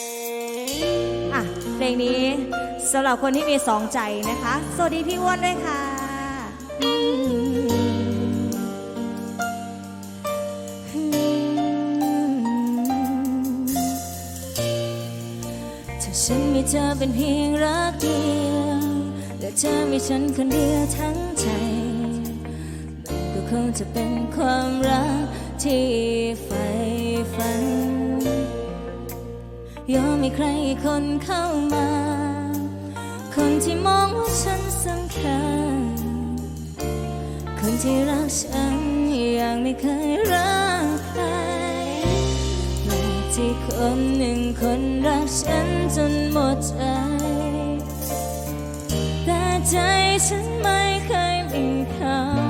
อะเพลงนี้สำหรับคนที่มีสองใจนะคะ สวัสดีพี่อ้วนด้วยค่ะ ถ้าฉันมีเธอเป็นเพียงรักเดียวและเธอมีฉันคนเดียวทั้งใจ มันก็คงจะเป็นความรักที่ใฝ่ฝัน ยอมให้ใครคนเข้ามา คนที่มองว่าฉันสำคัญ คนที่รักฉันอย่างไม่เคยรักใครและที่คนหนึ่งคนรักฉันจนหมดใจ แต่ใจฉันไม่เคยมีเขา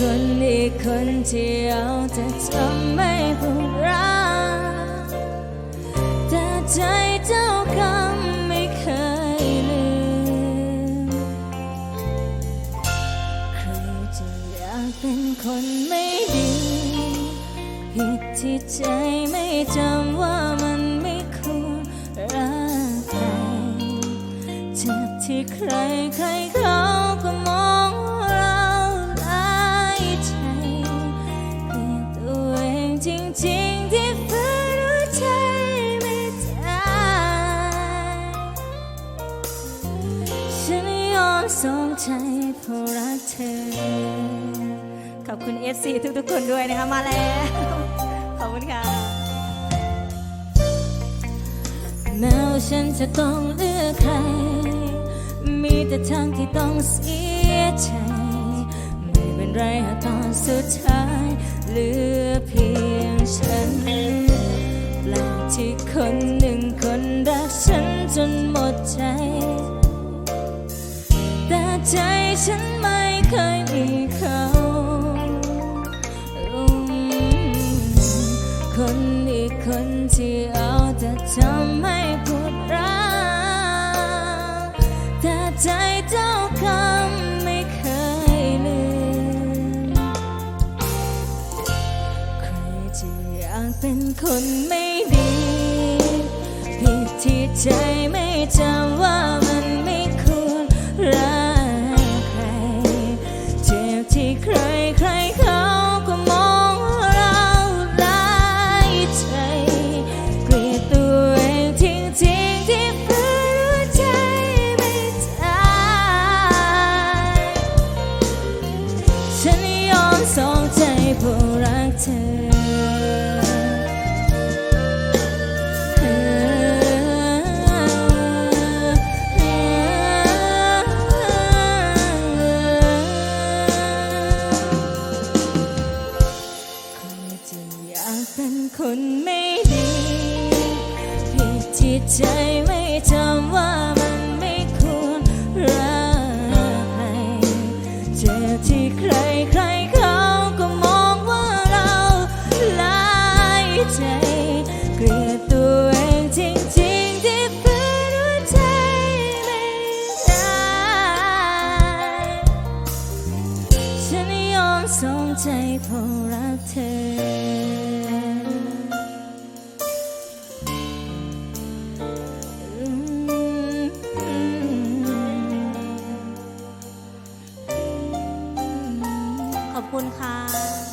คนอีกคนที่เอาแต่ทำไม่ผูกรักแต่ใจเจ้ากรรมไม่เคยลืมใครจะอยากเป็นคนไม่ดี ผิดที่ใจไม่จำว่ามันไม่ควรรักใครเจ็บที่ใครใคร ยองใจเพราะรักเธอ ขอบคุณ FC ทุกๆคนด้วยนะคะมาแล้ว ขอบคุณค่ะ แม้ว่าฉันจะต้องเลือกใคร มีแต่ทางที่ต้องเสียใจ ไม่เป็นไรหากตอนสุดท้ายเหลือเพียงฉันแปลกที่คน ฉันไม่เคยมีเขาคนอีกคนที่เอาแต่ทำให้พูดรักแต่ใจเจ้ากรรมไม่เคยลืมใครจะอยากเป็นคน ที่ใครใครเขาก็มองเราหลายใจ เกลียดตัวเองทิ้งทิ้งที่ฝืนรู้ใจไม่ได้ฉันยอมส่ง คนไม่ดีผิดจิตใจไม่จำว่ามันไม่ควรรักใครเจอที่ใครใครเขาก็มองว่าเราลายใจ เกลียดตัวเองจริงจริงที่ฝืนหัใจไม่ได้ฉันยอมสองใจเพราะรักเธอ ขอบคุณค่ะ